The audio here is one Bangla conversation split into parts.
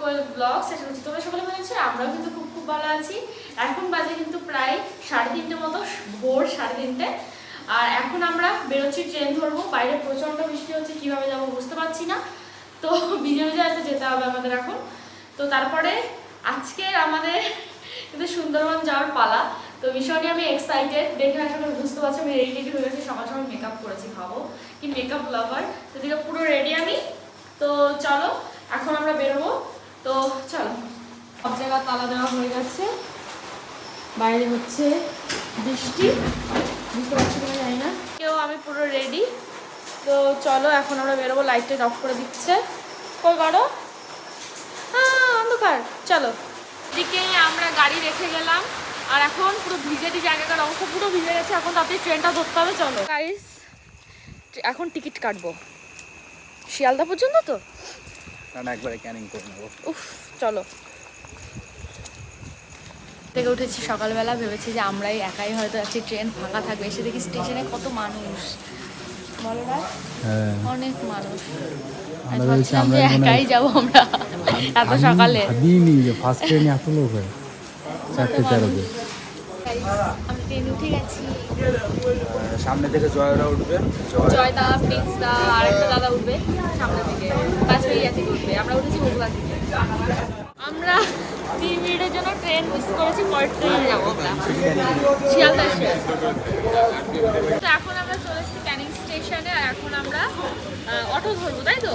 কোয়েল ব্লগ সেটা হচ্ছে তোমরা সকলে ভালো আমরাও কিন্তু খুব খুব ভালো আছি। এখন বাজে কিন্তু প্রায় সাড়ে তিনটে মতো, ভোর সাড়ে তিনটে। আর এখন আমরা বেরোচ্ছি ট্রেন ধরবো। বাইরে প্রচণ্ড বৃষ্টি হচ্ছে, কীভাবে যাব বুঝতে পারছি না। তো ভিজে ভিজে যেতে হবে আমাদের এখন। তো তারপরে আজকের আমাদের কিন্তু সুন্দরবন যাওয়ার পালা। তো ভীষণই আমি এক্সাইটেড দেখে আসলে বুঝতে পারছি, আমি রেডি রেডি হয়ে গেছি। সকাল সকাল মেকআপ করেছি, ভাবো। কি মেকআপ লাভার তো দিকে পুরো রেডি আমি। তো চলো, এখন আমরা বেরোবো। তো চলো, সব জায়গা তালা দেওয়া হয়ে গেছে। বাইরে হচ্ছে বৃষ্টি। বুঝতে পারছি কিনা জানি না। কেউ, আমি পুরো রেডি তো চলো, এখন আমরা বেরোবো লাইটটা অফ করে দিচ্ছে। কই গাড়ো হ্যাঁ অন্ধকার। চলো। এদিকে আমরা গাড়ি রেখে গেলাম। আর এখন পুরো ভিজে টিজে আগেকার অংশ পুরো ভিজে গেছে। এখন তাড়াতাড়ি ট্রেনটা ধরতে হবে, চলো। গাইস এখন টিকিট কাটবো। শিয়ালদা পর্যন্ত তো? একবারে ক্যানিং করে নেব। উফ চলো। থেকে উঠেছি সকালবেলা ভেবেছি যে আমরাই একাই হয়তো আছি ট্রেন ফাঁকা থাকবে। এসে দেখি স্টেশনে কত মানুষ। বলো না? হ্যাঁ। অনেক মানুষ। আমরা বলছি আমরা একাই যাব আমরা এত সকালে। ভাবিনি যে ফার্স্ট ট্রেনে এত লোক হয়। চারটে আমি ট্রেনে উঠে গেছি। সামনে থেকে জয়রা উঠবে। জয়দা জয় দা প্রিন্স দা দাদা উঠবে সামনে থেকে। পাঁচবেরিয়া থেকে উঠবে? আমরা উঠেছি বগুড়া থেকে। আমরা তিন মিনিটের জন্য ট্রেন মিস করেছি পরের ট্রেনে যাব আমরা। শিয়ালদা তো এখন আমরা চলে এসেছি ক্যানিং স্টেশনে আর এখন আমরা অটো ধরবো তাই তো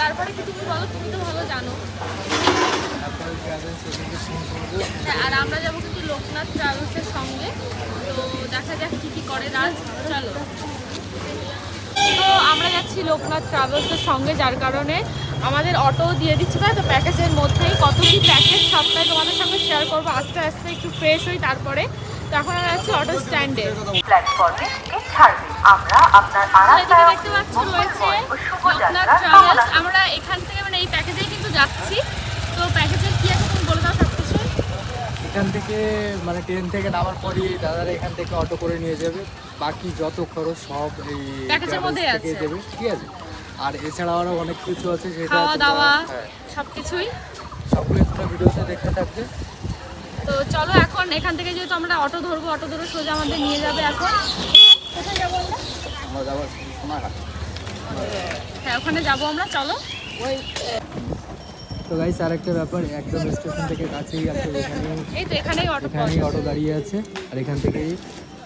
তারপরে কি তুমি বলো? তুমি তো ভালো জানো। আর আমরা যাব কিন্তু লোকনাথ ট্রাভেলসের সঙ্গে। তো দেখা যাক কি কি করে রাজ। চলো। তো আমরা যাচ্ছি লোকনাথ ট্রাভেলসের সঙ্গে যার কারণে আমাদের অটো দিয়ে দিচ্ছে। তো প্যাকেজের মধ্যেই কত কি প্যাকেজ সবটাই তোমাদের সঙ্গে শেয়ার করব। আস্তে আস্তে একটু ফ্রেশ হই তারপরে। তো এখন আমরা যাচ্ছি অটো স্ট্যান্ডে প্ল্যাটফর্মে ছাড়বে। আমরা আপনার আরামদায়ক দেখতে পাচ্ছ রয়েছে লোকনাথ ট্রাভেলস আমরা এখান থেকে মানে এই প্যাকেজেই কিন্তু যাচ্ছি। তো প্যাকেজের কি আছে তুমি বলে দাও সব কিছু এখান থেকে মানে ট্রেন থেকে নামার পরই দাদারা এখান থেকে অটো করে নিয়ে যাবে। বাকি যত খরচ সব এই প্যাকেজের আছে। দেবে। ঠিক আছে? আর এছাড়া আরও অনেক কিছু আছে সেটা খাওয়া দাওয়া হ্যাঁ, সব কিছুই সবগুলো তোমরা ভিডিওতে দেখতে থাকবে। তো চলো এখন এখান থেকে যেহেতু আমরা অটো ধরবো অটো ধরে সোজা আমাদের নিয়ে যাবে এখন। কোথায় যাব আমরা? সোনাঘাট হ্যাঁ ওখানে যাব আমরা চলো। তো গাইস আরেকটা ব্যাপার একদম স্টেশন থেকে কাছেই আছে এখানে এই তো এখানেই অটো এখানেই অটো দাঁড়িয়ে আছে আর এখান থেকেই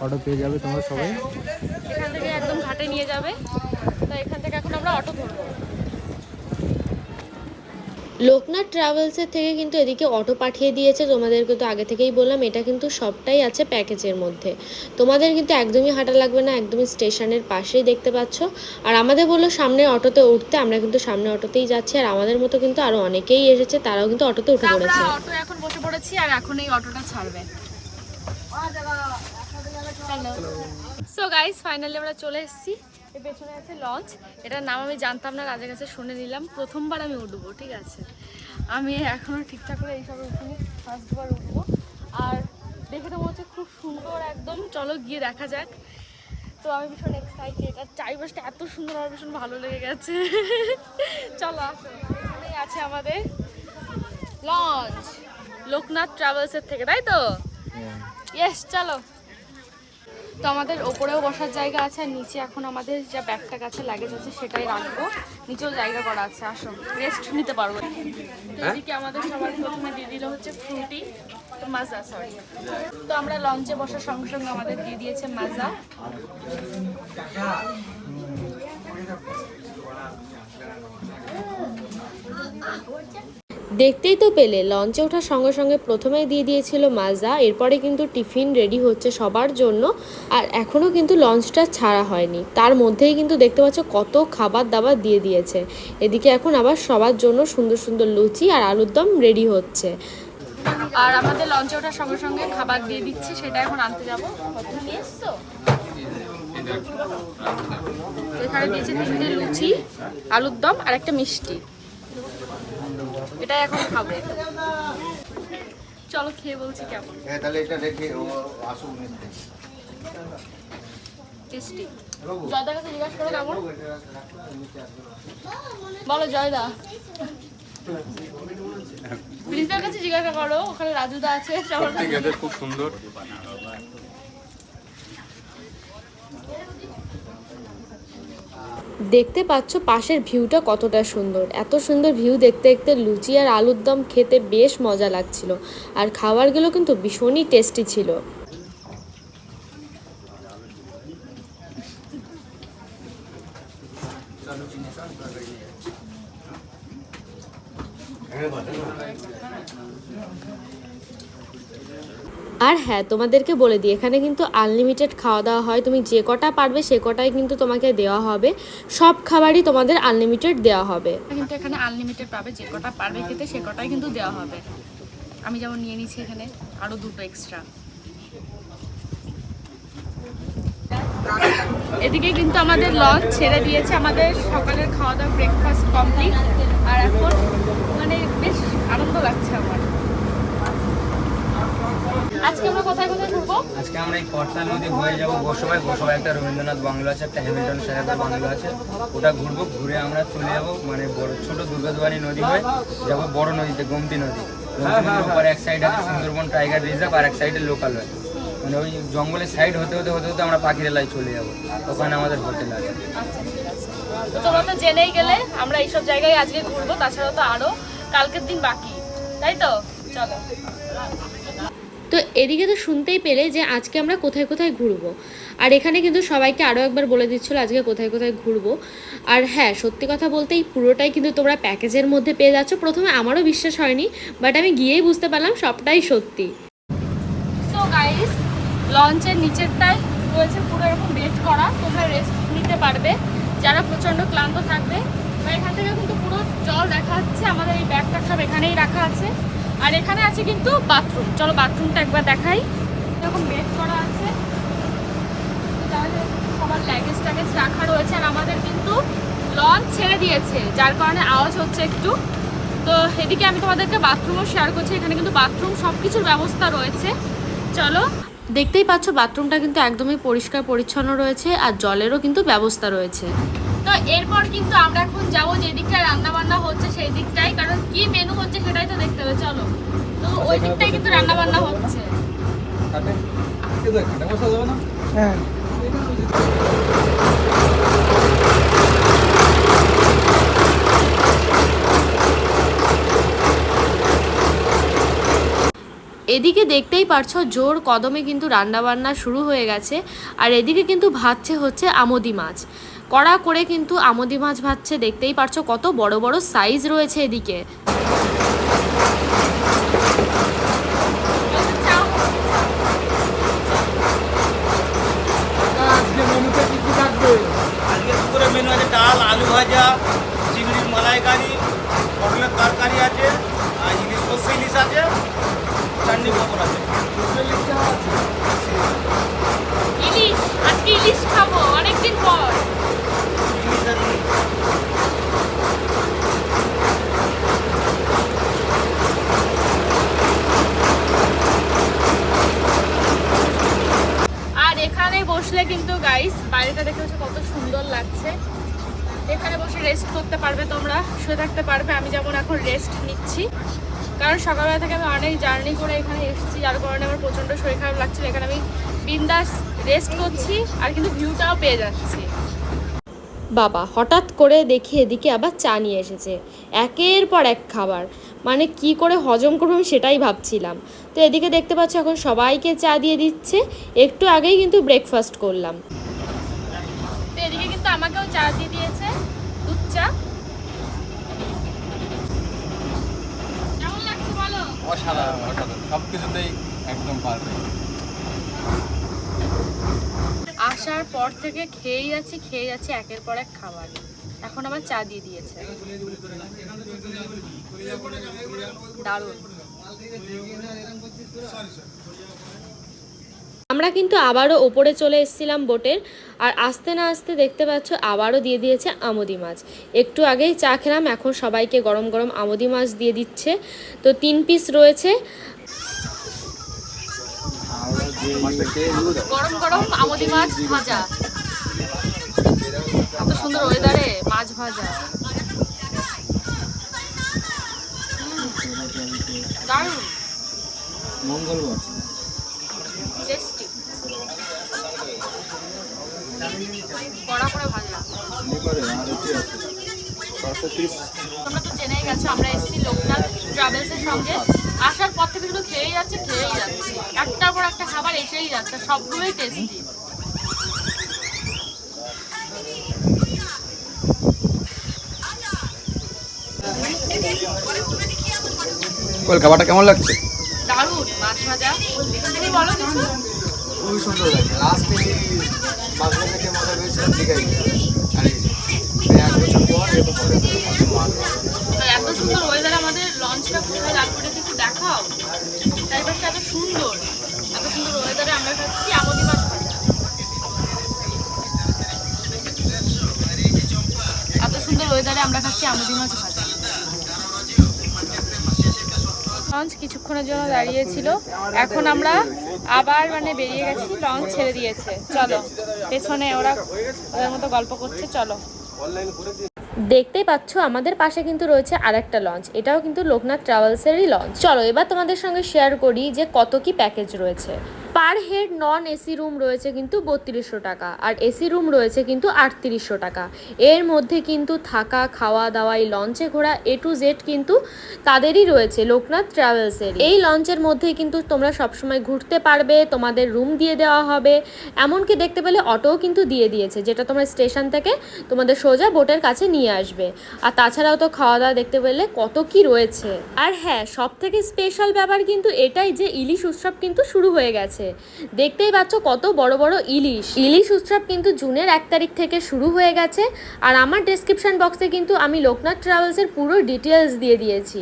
অটো পেয়ে যাবে তোমরা সবাই। এখান থেকে একদম ঘাটে নিয়ে যাবে। তো এখান থেকে এখন আমরা অটো ধরবো। লোকনাথ ট্রাভেলসের থেকে কিন্তু এদিকে অটো পাঠিয়ে দিয়েছে। তোমাদেরকে তো আগে থেকেই বললাম এটা কিন্তু সবটাই আছে প্যাকেজের মধ্যে। তোমাদের কিন্তু একদমই হাঁটা লাগবে না একদমই স্টেশনের পাশেই দেখতে পাচ্ছ। আর আমাদের বলল সামনে অটোতে উঠতে আমরা কিন্তু সামনে অটোতেই যাচ্ছি। আর আমাদের মতো কিন্তু আরও অনেকেই এসেছে তারাও কিন্তু অটোতে উঠে পড়েছে। অটো এখন বসে পড়েছি আর এখন এই অটোটা ছাড়বে। সো গাইস ফাইনালি আমরা চলে এসেছি। এর পেছনে আছে লঞ্চ এটার নাম আমি জানতাম না রাজার কাছে শুনে নিলাম। প্রথমবার আমি উঠবো ঠিক আছে? আমি এখনও ঠিকঠাক করে এইসব উঠিনি ফার্স্টবার উঠবো। আর দেখে তো মনে হচ্ছে খুব সুন্দর একদম। চলো গিয়ে দেখা যাক। তো আমি ভীষণ এক্সাইটেড আর চারিপাশটা এত সুন্দর আমার ভীষণ ভালো লেগে গেছে। চলো এখানেই আছে আমাদের লঞ্চ লোকনাথ ট্রাভেলসের থেকে তাই তো? ইয়েস চলো। তো আমাদের ওপরেও বসার জায়গা আছে আর নিচে এখন আমাদের যা ব্যাগটা কাছে লাগেজ আছে সেটাই রাখব। নিচেও জায়গা করা আছে আসো রেস্ট নিতে পারব। তো এদিকে আমাদের সবার প্রথমে দিয়ে দিল হচ্ছে ফ্রুটি মাজা সরি তো আমরা লঞ্চে বসার সঙ্গে সঙ্গে আমাদের দিয়ে দিয়েছে মাজা। দেখতেই তো পেলে লঞ্চে ওঠার সঙ্গে সঙ্গে প্রথমেই দিয়ে দিয়েছিল মাজা এরপরে কিন্তু টিফিন রেডি হচ্ছে সবার জন্য, আর এখনও কিন্তু লঞ্চটা ছাড়া হয়নি। তার মধ্যেই কিন্তু দেখতে পাচ্ছ কত খাবার দাবার দিয়ে দিয়েছে। এদিকে এখন আবার সবার জন্য সুন্দর সুন্দর লুচি আর আলুর দম রেডি হচ্ছে। আর আমাদের লঞ্চে ওঠার সঙ্গে সঙ্গে খাবার দিয়ে দিচ্ছে, সেটা এখন আনতে যাব। এখানে দিয়েছে তিনটে লুচি, আলুর দম আর একটা মিষ্টি। এটা এখন খাব। চলো খেয়ে বলছি কেমন। হ্যাঁ তাহলে এটা রেখে ও আসুক নিতে টেস্টি। জয়দার কাছে জিজ্ঞাসা করো কেমন। বলো জয়দা। ব্রিজের কাছে জিজ্ঞাসা করো ওখানে রাজুদা আছে সবার খুব সুন্দর। দেখতে পাচ্ছ পাশের ভিউটা কতটা সুন্দর। এত সুন্দর ভিউ দেখতে দেখতে লুচি আর আলুর দম খেতে বেশ মজা লাগছিল। আর খাবারগুলো কিন্তু ভীষণই টেস্টি ছিল। আর হ্যাঁ তোমাদেরকে বলে দিই, এখানে কিন্তু আনলিমিটেড খাওয়া দাওয়া হয়। তুমি যে কটা পারবে সে কটাই কিন্তু তোমাকে দেওয়া হবে। সব খাবারই তোমাদের আনলিমিটেড দেওয়া হবে। কিন্তু এখানে আনলিমিটেড পাবে, যে কটা পারবে খেতে সে কটাই কিন্তু দেওয়া হবে। আমি যেমন নিয়ে নিচ্ছি এখানে আরও দুটো এক্সট্রা এদিকে কিন্তু আমাদের লঞ্চ ছেড়ে দিয়েছে, আমাদের সকালের খাওয়া দাওয়া ব্রেকফাস্ট কমপ্লিট আর এখন মানে বেশ আনন্দ লাগছে আমার। আজকে আমরা কোথায় কোথায় ঘুরবো? আজকে আমরা এই কর্তা নদী হয়ে যাব গোসবাই গোসবাই একটা রবীন্দ্রনাথ বাংলো আছে একটা হ্যামিল্টন সাহেবের বাংলো আছে। ওটা ঘুরবো ঘুরে আমরা চলে যাব মানে বড় ছোট দুর্গাদুয়ারি নদী হয়ে যাব বড় নদীতে গোমতি নদী। ওপারে এক সাইড আছে সুন্দরবন টাইগার রিজার্ভ আর এক সাইডে লোকাল হয়। মানে ওই জঙ্গলের সাইড হতে হতে হতে হতে আমরা পাখিরালায় চলে যাব। ওখানে আমাদের হোটেল আছে। আচ্ছা আছে। তো তোমরা তো জেনেই গেলে আমরা এইসব জায়গায় আজকে ঘুরবো তাছাড়া তো আরও কালকের দিন বাকি। তাই তো? চলো। তো এদিকে তো শুনতেই পেলে যে আজকে আমরা কোথায় কোথায় ঘুরবো। আর এখানে কিন্তু সবাইকে আরও একবার বলে দিচ্ছিল আজকে কোথায় কোথায় ঘুরবো। আর হ্যাঁ সত্যি কথা বলতে এই পুরোটাই কিন্তু তোমরা প্যাকেজের মধ্যে পেয়ে যাচ্ছ। প্রথমে আমারও বিশ্বাস হয়নি, বাট আমি গিয়েই বুঝতে পারলাম সবটাই সত্যি। সো গাইস লঞ্চের নিচেরটায় রয়েছে পুরো এরকম বেড করা। তোমরা রেস্ট নিতে পারবে। যারা প্রচণ্ড ক্লান্ত থাকবে, বা এখান থেকে কিন্তু পুরো জল দেখা যাচ্ছে। আমাদের এই ব্যাগটা সব এখানেই রাখা আছে। আর এখানে আছে কিন্তু বাথরুম চলো বাথরুমটা একবার দেখাই। এরকম বেড করা আছে। সবার লাগেজ ট্যাগেজ রাখা রয়েছে। আর আমাদের কিন্তু লঞ্চ ছেড়ে দিয়েছে, যার কারণে আওয়াজ হচ্ছে একটু। তো এদিকে আমি তোমাদেরকে বাথরুমও শেয়ার করছি। এখানে কিন্তু বাথরুম সব কিছুর ব্যবস্থা রয়েছে। চলো। দেখতেই পাচ্ছ বাথরুমটা কিন্তু একদমই পরিষ্কার পরিচ্ছন্ন রয়েছে। আর জলেরও কিন্তু ব্যবস্থা রয়েছে। তো এরপর কিন্তু আমরা এখন যাব যে দিকটায় রান্না বান্না হচ্ছে সেই দিকটাই কারণ কি মেনু হচ্ছে সেটাই তো দেখতে হবে চলো। তো ওই দিকটাই কিন্তু রান্না বান্না হচ্ছে। এদিকে দেখতেই পারছ জোর কদমে কিন্তু রান্নাবান্না শুরু হয়ে গেছে আর এদিকে কিন্তু ভাজছে হচ্ছে আমদি মাছ। কড়া করে কিন্তু আমদি মাছ ভাজছে দেখতেই পারছ কত বড় বড় সাইজ রয়েছে এদিকে। মেনু আছে ডাল আলু ভাজা চিংড়ির মালাইকারি পটলের তরকারি আছে আর ইলিশ সর্ষে ইলিশ আছে চাটনি পাঁপড় আছে ইলিশ আজকে ইলিশ খাব অনেকদিন পর ইলিশ আর আর বসলে কিন্তু গাইস বাইরেটা দেখে হচ্ছে কত সুন্দর লাগছে। এখানে বসে রেস্ট করতে পারবে তোমরা, শুয়ে থাকতে পারবে। আমি যেমন এখন রেস্ট নিচ্ছি। কারণ সকালবেলা থেকে আমি অনেক জার্নি করে এখানে এসেছি, যার কারণে আমার প্রচণ্ড শরীর খারাপ লাগছিল। এখানে আমি বিন্দাস রেস্ট করছি আর কিন্তু ভিউটাও পেয়ে যাচ্ছি। বাবা, হঠাৎ করে দেখি এদিকে আবার চা নিয়ে এসেছে। একের পর এক খাবার। মানে কি করে হজম করব আমি সেটাই ভাবছিলাম। তো এদিকে দেখতে পাচ্ছ এখন সবাইকে চা দিয়ে দিচ্ছে। একটু আগেই কিন্তু ব্রেকফাস্ট করলাম। তো এদিকে কিন্তু আমাকেও চা দিয়ে দিয়েছে দুধ চা। কেমন লাগছে বলো? অসাধারণ অসাধারণ। সব কিছুতেই একদম পারফেক্ট আসার পর থেকে খেয়েই যাচ্ছি খেয়ে যাচ্ছি একের পর এক খাবার। এখন আবার চা দিয়ে দিয়েছে। আমরা কিন্তু আবারও ওপরে চলে এসেছিলাম বোটের, আর আস্তে না আস্তে দেখতে পাচ্ছ আবারও দিয়ে দিয়েছে আমদি মাছ। একটু আগেই চা খেলাম, এখন সবাইকে গরম গরম আমদি মাছ দিয়ে দিচ্ছে। তো তিন পিস রয়েছে। গরম গরম আমদি মাছ ভাজা। কত সুন্দর ওয়েদারে মাছ ভাজা। দারুণ। মঙ্গলবার। টেস্টি কড়া করে ভাজা করে আর এতে আছে? তোমরা তো জেনেই গেছো আমরা এসেছি লোকনাথ ট্রাভেলসের সঙ্গে। আসার পর থেকে শুধু খেয়েই যাচ্ছে খেয়েই যাচ্ছে। একটার পর একটা খাবার এসেই যাচ্ছে সবগুলোই টেস্টি কোয়েল খাবারটা কেমন লাগছে? দারুণ মাছ ভাজা। তুমি বলো কিছু? খুবই সুন্দর লাগে লাস্টে মাছটা থেকে মজা দীঘায় আর এক বছর পর এরকম মাছ ভাজা। এত সুন্দর ওয়েদার আমাদের লঞ্চটা কোথায় তারপরে একটু দেখাও। চারিপাশটা এত সুন্দর। এত সুন্দর ওয়েদারে আমরা খাচ্ছি আমদি মাছ ভাজা। এত সুন্দর ওয়েদারে আমরা খাচ্ছি আমদি মাছ ভাজা। লঞ্চ কিছুক্ষণের জন্য দাঁড়িয়েছিল। এখন আমরা আবার মানে বেরিয়ে গেছি লঞ্চ ছেড়ে দিয়েছে। চলো পেছনে ওরা ওদের মতো গল্প করছে চলো। দেখতেই পাচ্ছ আমাদের পাশে কিন্তু রয়েছে আরেকটা লঞ্চ। এটাও কিন্তু লোকনাথ ট্রাভেলসেরই লঞ্চ। চলো এবার তোমাদের সঙ্গে শেয়ার করি যে কত কি প্যাকেজ রয়েছে। Per head non AC room রয়েছে কিন্তু বত্রিশশো টাকা, আর এসি রুম রয়েছে কিন্তু আটত্রিশশো টাকা। এর মধ্যে কিন্তু থাকা, খাওয়া, দাওয়া, এই লঞ্চে ঘোরা এ টু জেড কিন্তু তাদেরই রয়েছে, লোকনাথ ট্রাভেলসের। এই লঞ্চের মধ্যে কিন্তু তোমরা সবসময় ঘুরতে পারবে, তোমাদের রুম দিয়ে দেওয়া হবে, এমনকি দেখতে পেলে অটোও কিন্তু দিয়ে দিয়েছে, যেটা তোমরা স্টেশন থেকে তোমাদের সোজা বোটের কাছে নিয়ে আসবে। আর তাছাড়াও তো খাওয়া দাওয়া দেখতে পেলে কত কি রয়েছে। আর হ্যাঁ সব থেকে স্পেশাল ব্যাপার কিন্তু এটাই যে ইলিশ উৎসব কিন্তু শুরু হয়ে গেছে। দেখতেই পাচ্ছ কত বড় বড় ইলিশ। ইলিশ উৎসব কিন্তু জুনের এক তারিখ থেকে শুরু হয়ে গেছে। আর আমার ডেসক্রিপশন বক্সে কিন্তু আমি লোকনাথ ট্রাভেলসের পুরো ডিটেলস দিয়ে দিয়েছি।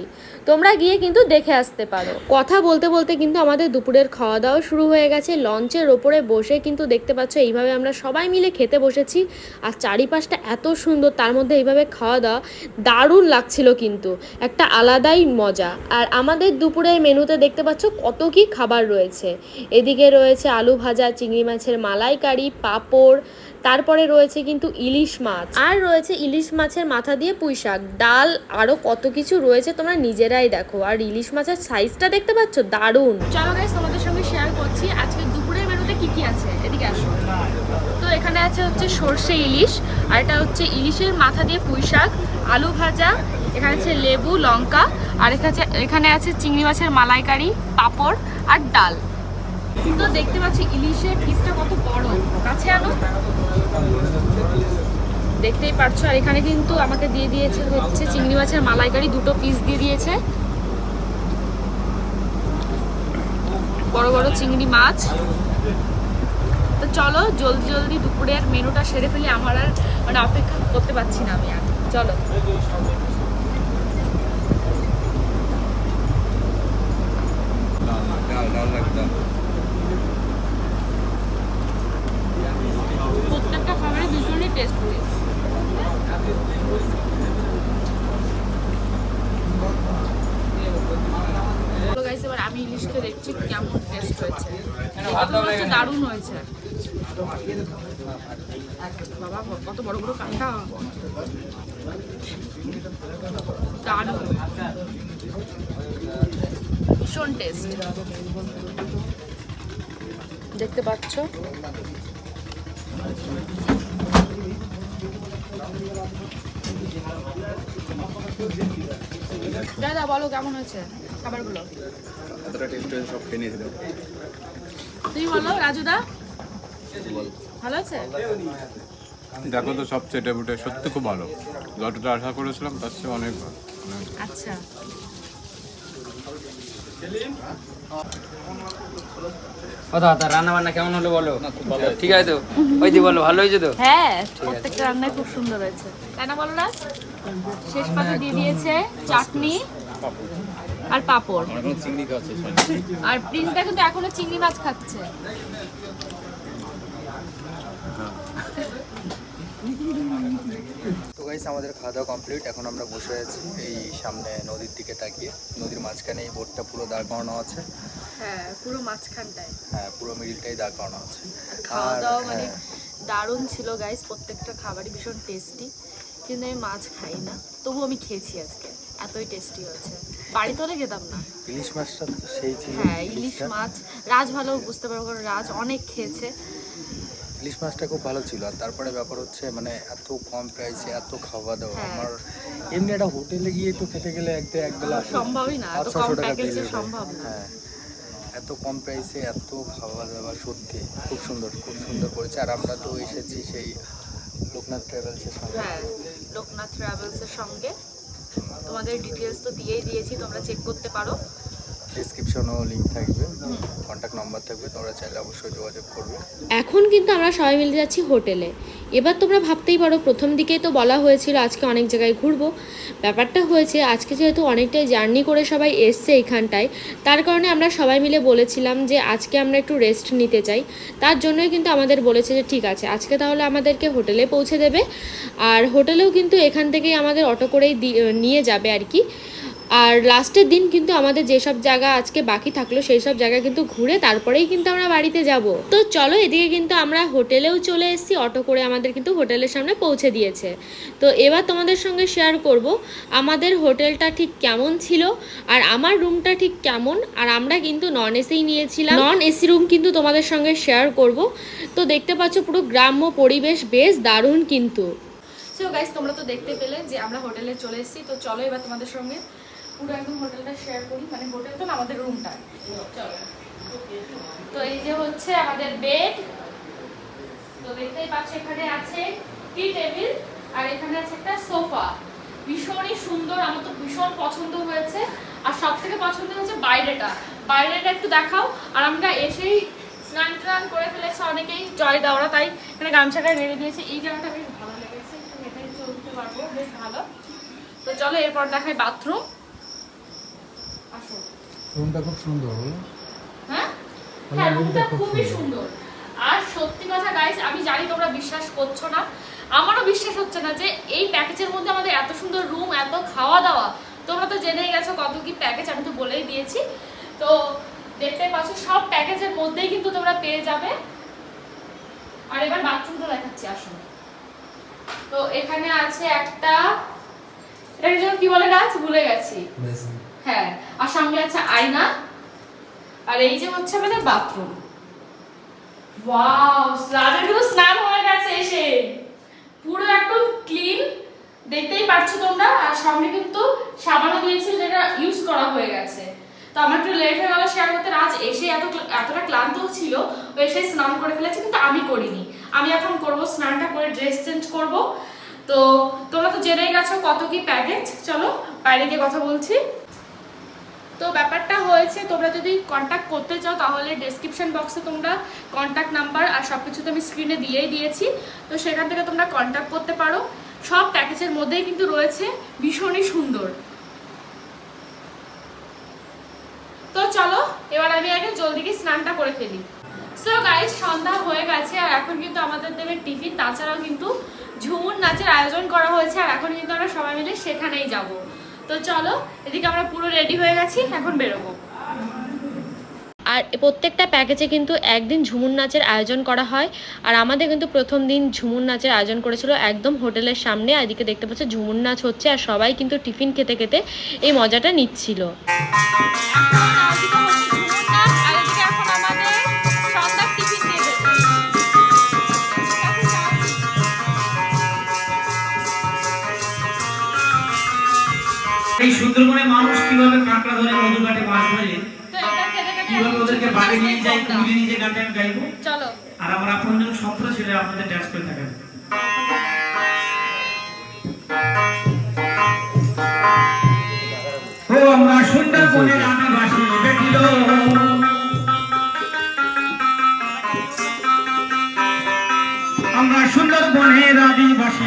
তোমরা গিয়ে কিন্তু দেখে আসতে পারো। কথা বলতে বলতে কিন্তু আমাদের দুপুরের খাওয়া দাওয়া শুরু হয়ে গেছে। লঞ্চের ওপরে বসে কিন্তু দেখতে পাচ্ছ, এইভাবে আমরা সবাই মিলে খেতে বসেছি। আর চারিপাশটা এত সুন্দর, তার মধ্যে এইভাবে খাওয়া দাওয়া দারুণ লাগছিল কিন্তু। একটা আলাদাই মজা। আর আমাদের দুপুরের মেনুতে দেখতে পাচ্ছ, কত কি খাবার রয়েছে। এদিকে রয়েছে আলু ভাজা, চিংড়ি মাছের মালাইকারি, পাঁপড়, তারপরে রয়েছে কিন্তু ইলিশ মাছ। আর রয়েছে ইলিশ মাছের মাথা দিয়ে পুঁই শাক ডাল আরও কত কিছু রয়েছে তোমরা নিজেরাই দেখো, আর ইলিশ মাছের সাইজটা দেখতে পাচ্ছ? দারুণ। চলো গাইস তোমাদের সঙ্গে শেয়ার করছি আজকে দুপুরের মেনুতে কি কি আছে? এদিকে আসো। তো এখানে আছে হচ্ছে সর্ষে ইলিশ, আর এটা হচ্ছে ইলিশের মাথা দিয়ে পুঁই শাক, আলু ভাজা, এখানে আছে লেবু, লঙ্কা, আর এখানে আছে এখানে আছে চিংড়ি মাছের মালাইকারি, পাঁপড়, আর ডাল। তো দেখতে পাচ্ছি ইলিশের পিসটা কত বড়। কাছে আনো। দেখতেই পারছ। আর এখানে কিন্তু আমাকে দিয়ে দিয়েছে হচ্ছে চিংড়ি মাছের মালাইকারি, দুটো পিস দিয়ে দিয়েছে। বড় বড় চিংড়ি মাছ। তো চলো, জলদি জলদি দুপুরের মেনুটা সেরে ফেলি। আমার আর মানে অপেক্ষা করতে পারছি না আমি আর। চলো। প্রত্যেকটা খাবারে ভীষণই টেস্টি এবার আমি ইলিশকে দেখছি কেমন টেস্ট হয়েছে। দারুণ হয়েছে। বাবা কত বড় বড় কাঁটা। দারুণ। ভীষণ টেস্ট দেখতে পাচ্ছ? দাদা বলো কেমন হয়েছে খাবারগুলো? এতটা টেস্ট হয়েছে সব খেয়ে নিয়েছিল তুমি বলো রাজুদা ভালো আছে? দেখো তো সব চেটে বুটে সত্যি খুব ভালো। যতটা আশা করেছিলাম তার চেয়ে অনেক ভালো। অনেক আচ্ছা। কথা কথা রান্না বান্না কেমন হলো বলো? ঠিক আছে তো। ওই দি বলো ভালো হয়েছে তো? হ্যাঁ প্রত্যেকটা রান্নাই খুব সুন্দর হয়েছে। তাই না বলো না? শেষ পাতে দিয়ে দিয়েছে চাটনি আর পাঁপড়। আর কিন্তু এখনও চিংড়ি মাছ খাচ্ছে। তো গাইস আমাদের খাওয়া দাওয়া কমপ্লিট এখন আমরা বসে আছি এই সামনে নদীর দিকে তাকিয়ে। নদীর মাঝখানে এই বোটটা পুরো দাঁড় করানো আছে। হ্যাঁ পুরো মাঝখানটায়। হ্যাঁ পুরো মিডিলটাই দাঁড় করানো আছে। খাওয়া দাওয়া মানে হ্যাঁ, দারুণ ছিল গাইস প্রত্যেকটা খাবারই ভীষণ টেস্টি কিন্তু আমি মাছ খাই না। তবু আমি খেয়েছি আজকে। এতই টেস্টি হয়েছে। বাড়িতে হলে খেতাম না। ইলিশ মাছটা তো সেই ছিল। হ্যাঁ ইলিশ মাছ। রাজ ভালো বুঝতে পারব কারণ রাজ অনেক খেয়েছে। ইলিশ মাছটা খুব ভালো ছিল। আর তারপরে ব্যাপার হচ্ছে মানে এত কম প্রাইসে এত খাওয়া দাওয়া হ্যাঁ। আমার এমনি একটা হোটেলে গিয়ে তো খেতে গেলে একদম এক বেলা সম্ভবই না। এত কম প্যাকেজে। সম্ভব না। হ্যাঁ। এত কম প্রাইসে এত খাওয়া দাওয়া সত্যি। খুব সুন্দর খুব সুন্দর করেছে। আর আমরা তো এসেছি সেই লোকনাথ ট্রাভেলসের সঙ্গে। হ্যাঁ লোকনাথ ট্রাভেলসের সঙ্গে। তোমাদের ডিটেলস তো দিয়েই দিয়েছি, তোমরা চেক করতে পারো। থাকবে কন্ট্যাক্ট নাম্বার থাকবে, তোমরা চাইলে অবশ্যই যোগাযোগ করবে। এখন কিন্তু আমরা সবাই মিলে যাচ্ছি হোটেলে এবার তোমরা ভাবতেই পারো, প্রথম দিকেই তো বলা হয়েছিল আজকে অনেক জায়গায় ঘুরবো। ব্যাপারটা হয়েছে, আজকে যেহেতু অনেকটাই জার্নি করে সবাই এসছে এখানটায়, তার কারণে আমরা সবাই মিলে বলেছিলাম যে আজকে আমরা একটু রেস্ট নিতে চাই। তার জন্যই কিন্তু আমাদের বলেছে যে ঠিক আছে, আজকে তাহলে আমাদেরকে হোটেলে পৌঁছে দেবে। আর হোটেলেও কিন্তু এখান থেকেই আমাদের অটো করেই নিয়ে যাবে আর কি। আর লাস্টের দিন কিন্তু আমাদের যেসব জায়গা আজকে বাকি থাকল সেই সব জায়গা কিন্তু ঘুরে তারপরেই কিন্তু আমরা বাড়িতে যাব। তো চলো এদিকে কিন্তু আমরা হোটেলেও চলে এসেছি, অটো করে আমাদের কিন্তু হোটেলের সামনে পৌঁছে দিয়েছে। তো এবার তোমাদের সঙ্গে শেয়ার করব, আমাদের হোটেলটা ঠিক কেমন ছিল আর আমার রুমটা ঠিক কেমন আর আমরা কিন্তু নন এসিই নিয়েছিলাম। নন এসি রুম কিন্তু তোমাদের সঙ্গে শেয়ার করব। তো দেখতে পাচ্ছ পুরো গ্রাম্য পরিবেশ, বেশ দারুণ কিন্তু। সো গাইস তোমরা তো দেখতে পেলে যে আমরা হোটেলে চলে এসেছি। তো চলো এবার তোমাদের সঙ্গে পুরো একদম হোটেলটা শেয়ার করি। মানে হোটেল তো না, আমাদের রুমটা চলো। তো এই যে হচ্ছে আমাদের বেড তো দেখতেই পাচ্ছ, এখানে আছে টি টেবিল আর এখানে আছে একটা সোফা ভীষণই সুন্দর, আমার তো ভীষণ পছন্দ হয়েছে। আর সব থেকে পছন্দ হয়েছে বাইরেটা। বাইরেটা একটু দেখাও। আর আমরা এসেই স্নান টান করে ফেলেছে, অনেকেই জয় দেওয়া তাই এখানে গামছাটা নেড়ে দিয়েছে। এই জায়গাটা বেশ ভালো লেগেছে একটু হেঁটে চলতে পারব বেশ ভালো। তো চলো এরপর দেখাই বাথরুম আসো রুমটা খুব সুন্দর হ্যাঁ? হ্যাঁ রুমটা খুবই সুন্দর। আর সত্যি কথা গাইস আমি জানি তোমরা বিশ্বাস করছ না। আমারও বিশ্বাস হচ্ছে না যে এই প্যাকেজের মধ্যে আমাদের এত সুন্দর রুম এত খাওয়া দাওয়া তোমরা তো জেনেই গেছো কত কি প্যাকেজ আমি তো বলেই দিয়েছি। তো দেখতে পাচ্ছ সব প্যাকেজের মধ্যেই কিন্তু তোমরা পেয়ে যাবে। আর এবার বাথরুমটা দেখাচ্ছি আসো তো এখানে আছে একটা এটার জন্য কি বলে গাছ? ভুলে গেছি। হ্যাঁ আর সঙ্গে আছে আয়না। আর এই যে হচ্ছে আমাদের বাথরুম। ওয়াও রাজের কিন্তু স্নান হয়ে গেছে এসে। পুরো একদম ক্লিন। দেখতেই পাচ্ছ তোমরা। আর সামনে কিন্তু সাবানও দিয়েছে যেটা ইউজ করা হয়ে গেছে। তো আমার একটু লেট হয়ে গেল শেয়ার করতে। রাজ এসে এত এতটা ক্লান্ত ছিল। ও এসে স্নান করে ফেলেছে। কিন্তু আমি এখন করব, স্নানটা করে ড্রেস চেঞ্জ করব। তো তোমরা তো জেনেই গেছো কত কি প্যাকেজ চলো বাইরে গিয়ে কথা বলছি। তো ব্যাপারটা হয়েছে, তোমরা যদি কন্ট্যাক্ট করতে চাও তাহলে ডেসক্রিপশন বক্সে তোমরা কন্ট্যাক্ট নাম্বার আর সব কিছু তো আমি স্ক্রিনে দিয়েই দিয়েছি। তো সেখান থেকে তোমরা কন্ট্যাক্ট করতে পারো। সব প্যাকেজের মধ্যেই কিন্তু রয়েছে ভীষণই সুন্দর। তো চলো, এবার আমি আগে জলদি স্নানটা করে ফেলি। সো গাইজ সন্ধ্যা হয়ে গেছে আর এখন কিন্তু আমাদের দেবে টিফিন তাছাড়াও কিন্তু ঝুমুর নাচের আয়োজন করা হয়েছে আর এখন কিন্তু আমরা সবাই মিলে সেখানেই যাব। তো চলো এদিকে আমরা পুরো রেডি হয়ে গেছি এখন বেরোবো। আর প্রত্যেকটা প্যাকেজে কিন্তু একদিন ঝুমুর নাচের আয়োজন করা হয়। আর আমাদের কিন্তু প্রথম দিন ঝুমুর নাচের আয়োজন করেছিল একদম হোটেলের সামনে। এদিকে দেখতে পাচ্ছ ঝুমুর নাচ হচ্ছে আর সবাই কিন্তু টিফিন খেতে খেতে এই মজাটা নিচ্ছিল। নাচ নিয়ে যাই আমরা। নিয়ে গানটা গাইবো। চলো। আর আমার আপনজন স্বপ্ন ছিল আপনাদের ড্যান্স করে থাকেন। ও আমরা সুন্দরবনের আদিবাসী বেটিল আমরা সুন্দরবনের আদিবাসী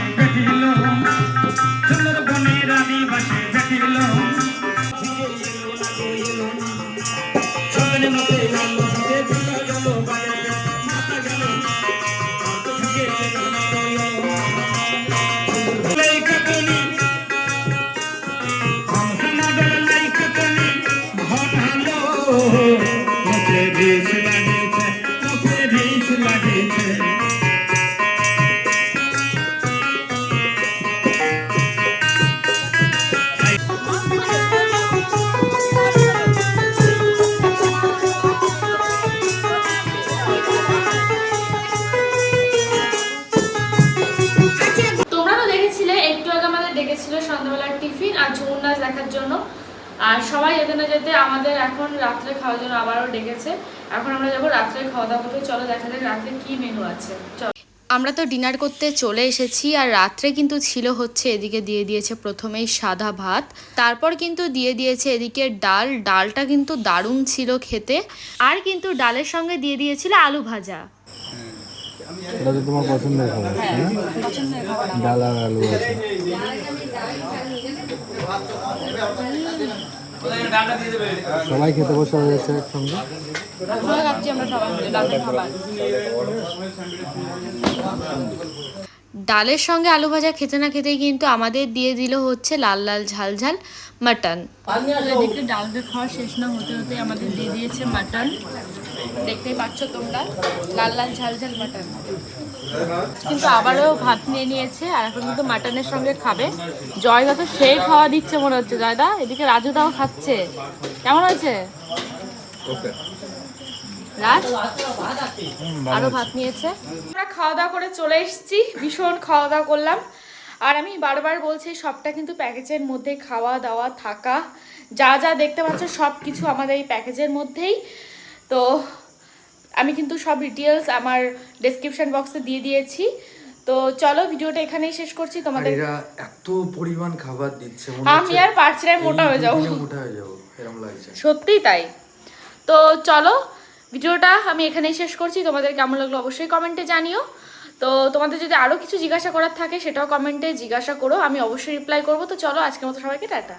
সবাই যেতে না যেতে আমাদের এখন রাত্রে খাওয়ার জন্য আবারও ডেকেছে। এখন আমরা যাব রাত্রে খাওয়া দাওয়া করতে। চলো দেখা যাক রাত্রে কি মেনু আছে। চলো। আমরা তো ডিনার করতে চলে এসেছি আর রাত্রে কিন্তু ছিল হচ্ছে এদিকে দিয়ে দিয়েছে প্রথমেই সাদা ভাত তারপর কিন্তু দিয়ে দিয়েছে এদিকে ডাল। ডালটা কিন্তু দারুণ ছিল খেতে। আর কিন্তু ডালের সঙ্গে দিয়ে দিয়েছিল আলু ভাজা। এটা তো তোমার পছন্দের খাবার ডাল আর আলু আছে সবাই খেতে বসে হয়েছে একসঙ্গে। ডালের সঙ্গে আলু ভাজা খেতে না খেতেই কিন্তু আমাদের দিয়ে দিল হচ্ছে লাল লাল ঝাল ঝাল মাটন। এদিকে ডাল দিয়ে খাওয়া শেষ না হতে হতে আমাদের দিয়ে দিয়েছে মাটন। দেখতেই পাচ্ছ তোমরা লাল লাল ঝাল ঝাল মাটন। কিন্তু আবারও ভাত নিয়ে নিয়েছে আর এখন কিন্তু মাটনের সঙ্গে খাবে। জয়দা তো সেই খাওয়া দিচ্ছে মনে হচ্ছে। জয়দা এদিকে রাজুদাও খাচ্ছে। কেমন হয়েছে? রাজ? আরও ভাত নিয়েছে? আমরা খাওয়া দাওয়া করে চলে এসেছি। ভীষণ খাওয়া দাওয়া করলাম। আর আমি বারবার বলছি সবটা কিন্তু প্যাকেজের মধ্যে খাওয়া দাওয়া থাকা। যা যা দেখতে পাচ্ছ সব কিছু আমাদের এই প্যাকেজের মধ্যেই। তো আমি কিন্তু সব ডিটেলস আমার ডেসক্রিপশন বক্সে দিয়ে দিয়েছি। তো চলো ভিডিওটা এখানেই শেষ করছি। তোমাদের এরা এত পরিমাণ খাবার দিচ্ছে আমি আর পারছি না মোটা হয়ে যাব। মোটা হয়ে যাব এরকম লাগছে। সত্যিই তাই। তো চলো ভিডিওটা আমি এখানেই শেষ করছি। তোমাদের কেমন লাগল অবশ্যই কমেন্টে জানিও। তো তোমাদের যদি আরও কিছু জিজ্ঞাসা করার থাকে সেটাও কমেন্টে জিজ্ঞাসা করো আমি অবশ্যই রিপ্লাই করব। তো চলো আজকের মতো সবাইকে টাটা।